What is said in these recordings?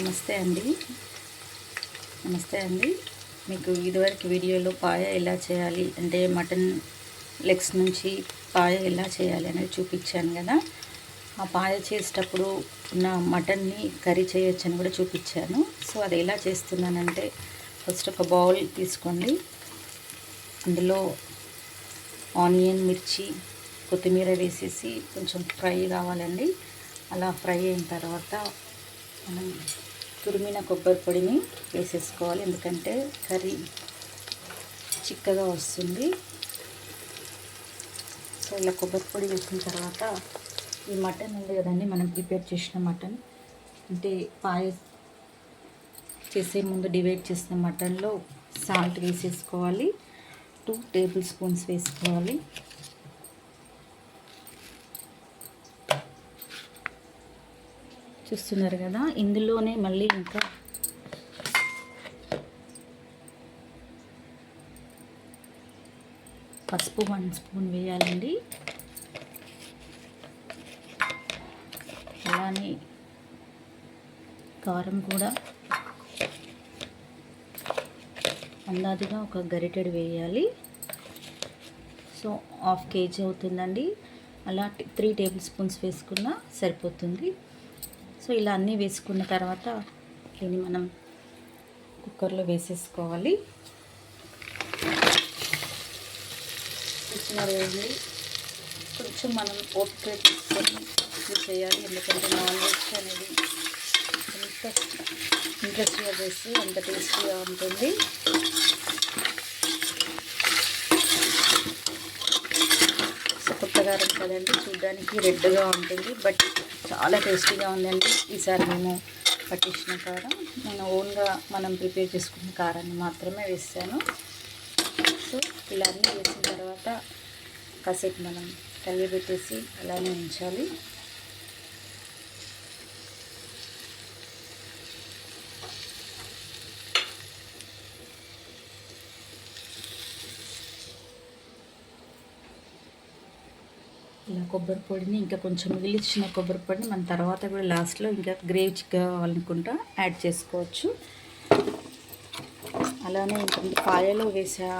నమస్తే అండి. నమస్తే అండి. మీకు ఇదివరకు వీడియోలో పాయ ఎలా చేయాలి? అంటే మటన్ లెగ్స్ నుంచి పాయ ఎలా చేయాలి అనేది చూపించాను కదా. ఆ పాయ చేసేటప్పుడు ఉన్న మటన్ని కర్రీ చేయొచ్చని కూడా చూపించాను. సో అది ఎలా చేస్తున్నానంటే ఫస్ట్ ఒక బౌల్ తీసుకోండి. అందులో ఆనియన్ మిర్చి కొత్తిమీర వేసేసి కొంచెం ఫ్రై కావాలండి. అలా ఫ్రై అయిన తర్వాత మనం తురిమిన కొబ్బరి పొడిని వేసేసుకోవాలి. ఎందుకంటే కర్రీ చిక్కగా వస్తుంది. సో ఇలా కొబ్బరి పొడి వేసిన తర్వాత ఈ మటన్ ఉంది కదండి మనం ప్రిపేర్ చేసిన మటన్. అంటే పాయ చేసే ముందు డివైడ్ చేసిన మటన్లో సాల్ట్ వేసేసుకోవాలి. టూ టేబుల్ స్పూన్స్ వేసుకోవాలి. చూస్తున్నారు కదా ఇందులోనే మళ్ళీ ఇంకా పసుపు వన్ స్పూన్ వేయాలండి. అలానే కారం కూడా అందాదిగా ఒక గరిటెడు వేయాలి. సో హాఫ్ కేజీ అవుతుందండి. అలా త్రీ టేబుల్ స్పూన్స్ వేసుకున్నా సరిపోతుంది. సో ఇలా అన్నీ వేసుకున్న తర్వాత దీన్ని మనం కుక్కర్లో వేసేసుకోవాలి. చూస్తున్నారు కొంచెం మనం ఓపిక తీసుకొని చేయాలి. ఎందుకంటే నాన్ వెజ్ అనేది ఎంత ఇంట్రెస్ట్గా చేస్తే అంత టేస్టీగా ఉంటుంది. కారం కదండి చూడడానికి రెడ్గా ఉంటుంది బట్ చాలా టేస్టీగా ఉందండి. ఈసారి మేము పట్టించిన కారం. నేను ఓన్గా మనం ప్రిపేర్ చేసుకున్న కారాన్ని మాత్రమే వేసాను. సో ఇలా అన్నీ వేసిన తర్వాత కాసేపు మనం కలియబెట్టేసి అలానే ఉంచాలి. ఇలా కొబ్బరి పొడిని ఇంకా కొంచెం మిగిలిచ్చిన కొబ్బరి పొడిని మన తర్వాత కూడా లాస్ట్లో ఇంకా గ్రేవీ కావాలనుకుంటా యాడ్ చేసుకోవచ్చు. అలానే ఇంకొంత పాయలో వేసా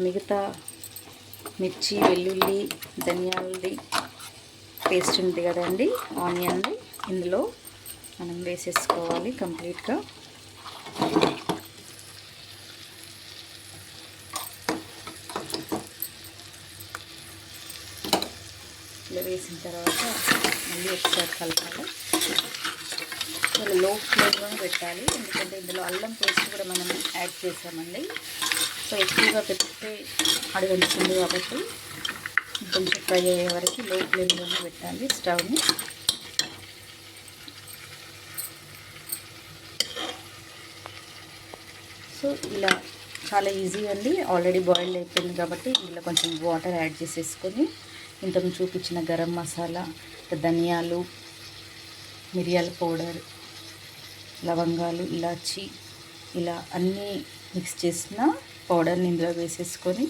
మిగతా మిర్చి వెల్లుల్లి ధనియాలది పేస్ట్ ఉంది కదండి ఆనియన్ది ఇందులో మనం వేసేసుకోవాలి కంప్లీట్గా ఇట్లా వేసిన తర్వాత మళ్ళీ ఒకసారి కలపాలి. చాలా లో ఫ్లేమ్లో పెట్టాలి. ఎందుకంటే ఇందులో అల్లం పేస్ట్ కూడా మనం యాడ్ చేసామండి. సో ఎక్కువగా పెడితే అడుగుతుంది కాబట్టి కొంచెం ఫ్రై అయ్యే వరకు లో ఫ్లేమ్లోనే పెట్టాలి స్టవ్ని. సో ఇలా చాలా ఈజీ అండి. ఆల్రెడీ బాయిల్ అయిపోయింది కాబట్టి ఇందులో కొంచెం వాటర్ యాడ్ చేసేసుకొని ఇంతకు చూపించిన గరం మసాలా ధనియాలు మిరియాల పౌడర్ లవంగాలు ఇలాచి ఇలా అన్నీ మిక్స్ చేసిన పౌడర్ని ఇందులో వేసేసుకొని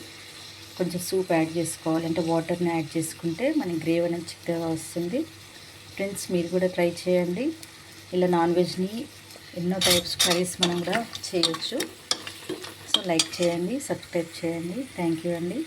కొంచెం సూప్ యాడ్ చేసుకోవాలి. అంటే వాటర్ని యాడ్ చేసుకుంటే మన గ్రేవ్ అనేది చిక్కగా వస్తుంది. ఫ్రెండ్స్ మీరు కూడా ట్రై చేయండి. ఇలా నాన్ వెజ్ని ఎన్నో టైప్స్ కర్రీస్ మనం కూడా చేయొచ్చు. సో లైక్ చేయండి సబ్స్క్రైబ్ చేయండి. థ్యాంక్ యూ అండి.